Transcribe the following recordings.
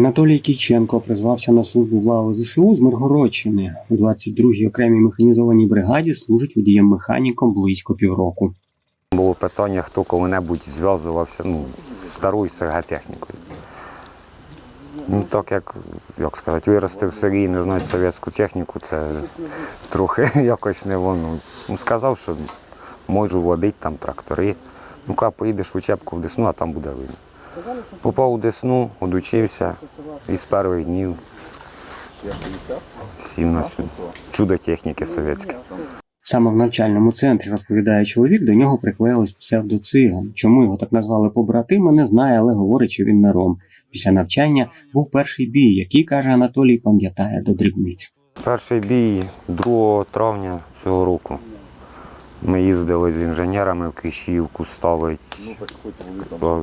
Анатолій Кійченко призвався на службу в лаву ЗСУ з Миргородщини. У 22-й окремій механізованій бригаді служить водієм-механіком близько півроку. Було питання, хто коли-небудь зв'язувався ну, з старою серготехнікою. Ну, так як, як сказати, вирости в селі і не знати совєтську техніку, це трохи якось не воно. Ну, сказав, що можу водити там трактори. Ну, коли поїдеш в учебку в Десну, а там буде видно. Попав у Десну, одучився і з перших днів сів на чудо техніки совєтське. Саме в навчальному центрі, розповідає чоловік, до нього приклеїлось псевдоциган. Чому його так назвали побратими, не знає, але говорить, що він не ром. Після навчання був перший бій, який, каже Анатолій, пам'ятає до дрібниць. Перший бій 2 травня цього року. Ми їздили з інженерами в Кишівку ставити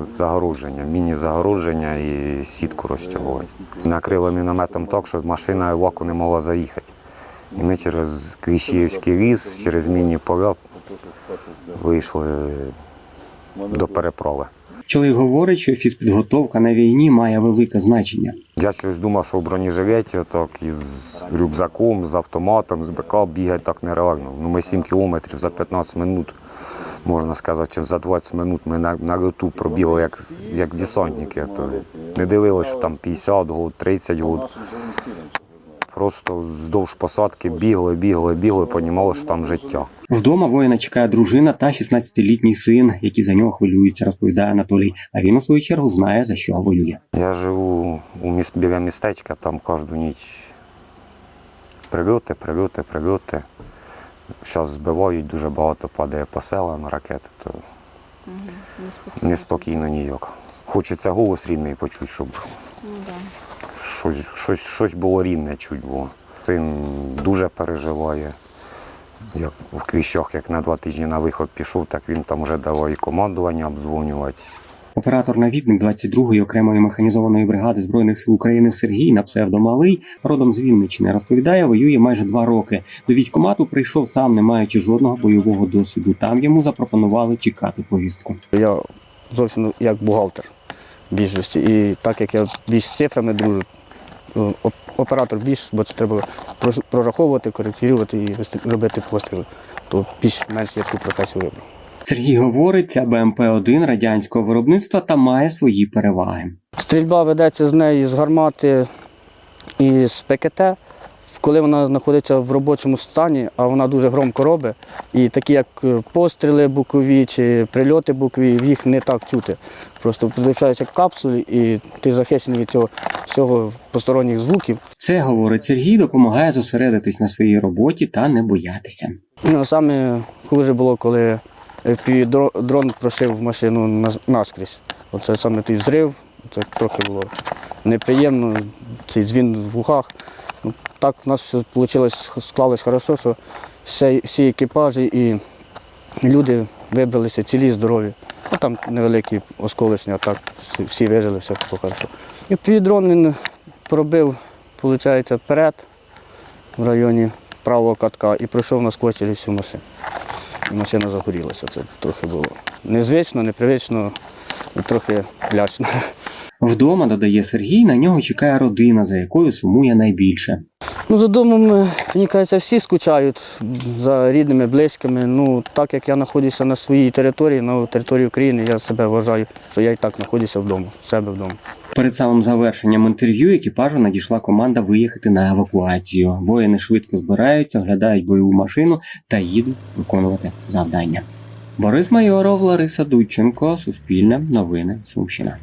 загородження, міні-загородження і сітку розтягувати. Накрили мінометом так, що машина ваку не могла заїхати. І ми через Кліщіївський ліс, через міні-поля вийшли до переправи. Чоловік говорить, що фізпідготовка на війні має велике значення. Я щось думав, що в бронежилеті так із рюкзаком, з автоматом, з БК бігати так нереально. Ну, ми 7 кілометрів за 15 минут, можна сказати, чи за 20 минут ми на, на льоту пробігли як, як десантники. То не дивилося, що там 50 год, 30 год. Просто вздовж посадки бігли, бігли, бігли, розуміли, що там життя. Вдома воїна чекає дружина та 16-літній син, які за нього хвилюються, розповідає Анатолій. А він у свою чергу знає за що воює. Я живу у міс... біля містечка, там кожну ніч прильоти, прильоти, прильоти. Зараз збивають, дуже багато падає по селам ракети, то неспокійно ніяк. Хочеться голос рідний почути, щоб щось, щось, щось було рідне чуть було. Син дуже переживає. Як в кліщах, як на два тижні на виход пішов, так він там вже давав і командування обдзвонювати. Оператор-навідник 22-ї окремої механізованої бригади збройних сил України Сергій на псевдомалий, родом з Вінниччини, розповідає, воює майже два роки. До військкомату прийшов сам, не маючи жодного бойового досвіду. Там йому запропонували чекати повістку. Я зовсім як бухгалтер більшості. І так як я більш з цифрами дружу, оператор більш, бо це треба прораховувати, коректувати і робити постріли, то більш-менш я таку професію вибрав. Сергій говорить, ця БМП-1 радянського виробництва та має свої переваги. Стрільба ведеться з неї з гармати і з ПКТ. Коли вона знаходиться в робочому стані, а вона дуже громко робить, і такі як е, постріли бокові чи прильоти бокові, їх не так чути. Просто підключаються капсулі і ти захищений від цього всього посторонніх звуків. Це, говорить Сергій, допомагає зосередитись на своїй роботі та не боятися. Ну, саме хуже було, коли дрон прошив машину наскрізь. Оце саме той зрив, це трохи було неприємно, цей дзвін в вухах. Ну, так у нас все вийшло, склалось хорошо, що всі, екіпажі і люди вибралися цілі, здорові. Ну, там невеликі осколочні, а так всі, вижили, все було хорошо. І FPV-дрон він пробив, виходить, вперед в районі правого катка і пройшов насквозь через всю машину. І машина загорілася. Це трохи було незвично, непривично, і трохи лячно. Вдома, додає Сергій, на нього чекає родина, за якою сумує найбільше. Ну, за домом, е, мені кажеться, всі скучають за рідними, близькими. Ну, так як я знаходжуся на своїй території, на території України, я себе вважаю, що я і так знаходжуся вдома, в себе вдома. Перед самим завершенням інтерв'ю екіпажу надійшла команда виїхати на евакуацію. Воїни швидко збираються, оглядають бойову машину та їдуть виконувати завдання. Борис Майоров, Лариса Дудченко, Суспільне, Новини, Сумщина.